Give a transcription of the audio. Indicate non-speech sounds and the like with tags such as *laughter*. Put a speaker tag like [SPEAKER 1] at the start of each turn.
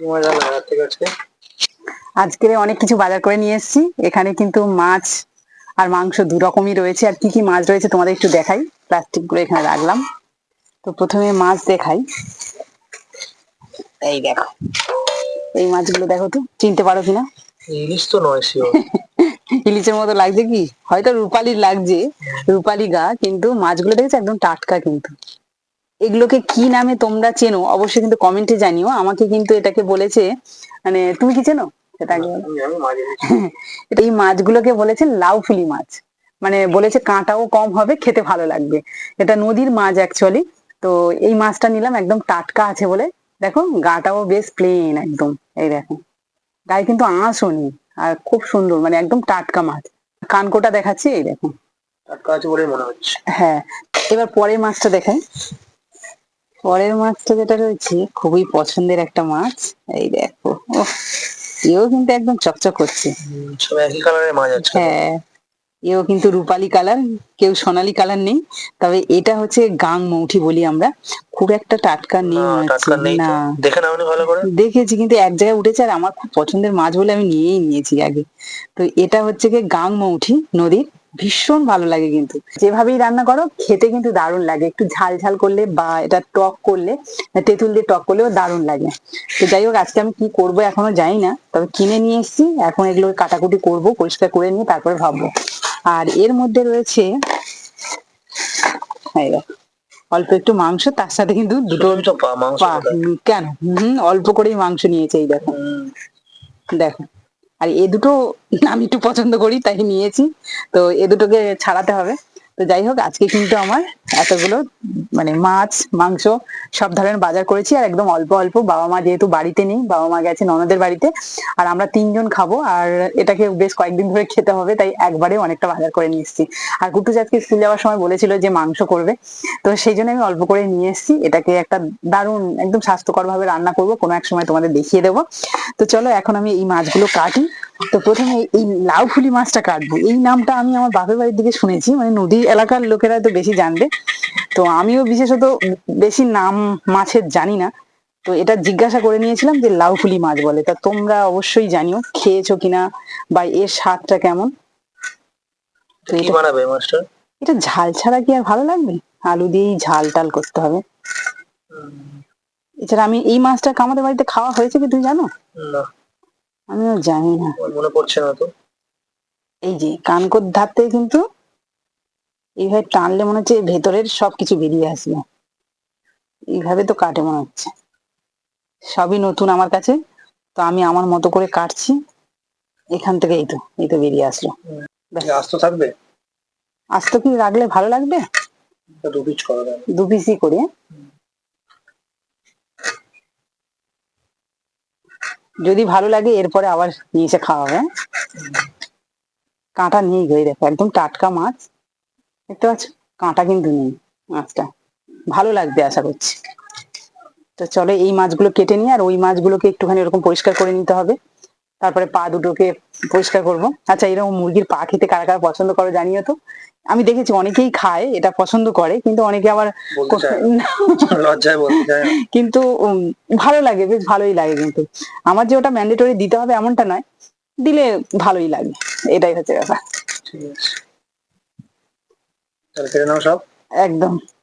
[SPEAKER 1] মজা আজকে
[SPEAKER 2] অনেক কিছু বাজার করে নিয়ে এসেছি। এখানে কিন্তু মাছ আর মাংস দু রকমই রয়েছে। আর কি কি মাছ রয়েছে তোমাদের একটু দেখাই। প্লাস্টিকগুলো এখানে রাখলাম। তো প্রথমে মাছ দেখাই। এই দেখো। এই মাছগুলো দেখো তো চিনতে পারো কিনা?
[SPEAKER 1] ইলিশ তো নয় *laughs*
[SPEAKER 2] ইলিশের মতো লাগছে কি? হয়তো রূপালির লাগছে। রূপালি গা কিন্তু মাছগুলো দেখেছ? একদম টাটকা কিন্তু। এগুলোকে কি নামে তোমরা চেনো? অবশ্যই কিন্তু কমেন্টে জানিও। আমাকে কিন্তু এটাকে বলেছে মানে তুমি কি চেনো? সেটা বলো। এটা *laughs* এই মাছগুলোকে বলেছে লাউফুলি মাছ। মানে বলেছে কাঁটাও কম হবে খেতে ভালো লাগবে। এটা নদীর মাছ অ্যাকচুয়ালি তো এই মাছটা নিলাম একদম টাটকা আছে বলে। দেখো গাটাও বেশ প্লেন একদম। এই দেখো। গায়ে কিন্তু আঁশও নেই। আর খুব সুন্দর মানে একদম টাটকা মাছ। কানকোটা দেখাচ্ছি এই দেখো।
[SPEAKER 1] টাটকা আছে বলেই মনে হচ্ছে।
[SPEAKER 2] হ্যাঁ। এবার পরের মাছটা দেখাই। পরের মাছটা যেটা রয়েছে খুবই পছন্দের একটা মাছ। এই দেখো এও কিন্তু একদম চকচক করছে।
[SPEAKER 1] সব একই কালারের মাছ আছে
[SPEAKER 2] হ্যাঁ এও কিন্তু রূপালি কালার কেউ সোনালী কালার নেই। তবে এটা হচ্ছে গাং মৌঠি বলি আমরা। খুব একটা টাটকা নেই
[SPEAKER 1] না তো। দেখে নাও ভালো করে।
[SPEAKER 2] দেখেছি কিন্তু এক জায়গায় উঠেছে আর আমার খুব পছন্দের মাছ বলে আমি নিয়েই নিয়েছি আগে। তো এটা হচ্ছে কি গাং মৌঠি নদীর। ভীষণ ভালো লাগে কিন্তু। যেভাবেই রান্না করো খেতে কিন্তু দারুণ লাগে। একটু ঝাল ঝাল করলে বা এটা টক করলে তেঁতুল দিয়ে টক করলেও দারুণ লাগে। তো যাই হোক আজকে আমি কি করব এখনও জানি না তবে কিনে নিয়ে এসেছি। এখন এগুলো কাটাকুটি করব পরিষ্কার করে নিয়ে তারপরে ভাববো। আর এর মধ্যে রয়েছে অল্প একটু মাংস তার সাথে কিন্তু দুটো কেন? হম অল্প করেই মাংস নিয়েছে এই দেখো। দেখো। আর এ দুটো আমি একটু পছন্দ করি তাই নিয়েছি। তো এ দুটোকে ছাড়াতে হবে। তো যাই হোক, আজকে কিন্তু আমার এতগুলো মানে মাছ, মাংস সব ধরনের বাজার করেছি আর একদম অল্প অল্প। বাবা মা যেহেতু বাড়িতে নেই, বাবা মা গেছে ননদের বাড়িতে, আর আমরা তিনজন খাব, আর এটাকে বেশ কয়েকদিন ধরে খেতে হবে, তাই একবারে অনেকটা বাজার করে নিয়ে এসেছি। আর গুট্টু আজকে স্কুল যাওয়ার সময় বলেছিল যে মাংস করবে, তো সেই জন্য আমি অল্প করে নিয়ে এসেছি। এটাকে একটা দারুণ, একদম স্বাস্থ্যকর ভাবে রান্না করব, কোনো এক সময় তোমাদের দেখিয়ে দেবো। তো চলো, এখন আমি এই মাছগুলো কাটি। তো প্রথমে এই লাউ ফুলি মাছটা কাটবো। এই নামটা আমি আমার বাপের বাড়ির দিকে শুনেছি মানে নদী এলাকার লোকেরা তো বেশি জানবে। তো আমিও বিশেষত বেশি নাম মাছের জানি না। তো এটা জিজ্ঞাসা করে নিয়েছিলাম যে লাউ ফুলি মাছ বলে। তা তোমরা অবশ্যই জানিও খেয়েছো কিনা বা এর স্বাদটা কেমন? এটা ঝাল ছাড়া কি আর ভালো লাগবে? আলু দিয়েই ঝাল টাল করতে হবে। এছাড়া আমি এই মাছটা আমাদের বাড়িতে খাওয়া হয়েছে কি তুই জানো?
[SPEAKER 1] না।
[SPEAKER 2] আমিও জানি না।
[SPEAKER 1] মনে পড়ছে না তো?
[SPEAKER 2] এই যে কানকোর থেকে কিন্তু এইভাবে টানলে মনে হচ্ছে ভেতরের সবকিছু বেরিয়ে আসবে। এইভাবে তো কাটে মনে হচ্ছে। সবই নতুন আমার কাছে তো আমি আমার মতো করে কাটছি। এখান থেকে এই তো এই তো বেরিয়ে আসলো।
[SPEAKER 1] আস্ত থাকবে?
[SPEAKER 2] আস্ত কি রাখলে ভালো লাগবে?
[SPEAKER 1] দু পিচ করা
[SPEAKER 2] দু পিসই করে। যদি ভালো লাগে, এরপরে আবার নিয়ে এসে খাওয়া হবে হ্যাঁ? কাঁটা নেই গিয়ে দেখো, একদম টাটকা মাছ। দেখতে পাচ্ছ? কাঁটা কিন্তু নেই মাছটা। ভালো লাগবে আশা করছি। তো চলো এই মাছগুলো কেটে নিয়ে আর ওই মাছগুলোকে একটুখানি এরকম পরিষ্কার করে নিতে হবে। তারপরে পা দুটোকে পরিষ্কার করব। আচ্ছা এরকম মুরগির পা খেতে কারা কারা পছন্দ করো জানিও তো? আমি দেখেছি অনেকেই খায় এটা পছন্দ করে কিন্তু অনেকে আবার। *laughs* কিন্তু ভালো লাগে বেশ ভালোই লাগে কিন্তু। আমার যে ওটা ম্যান্ডেটরি দিতে হবে এমনটা নয় দিলে ভালোই লাগে এটাই হচ্ছে ব্যাপার। একদম।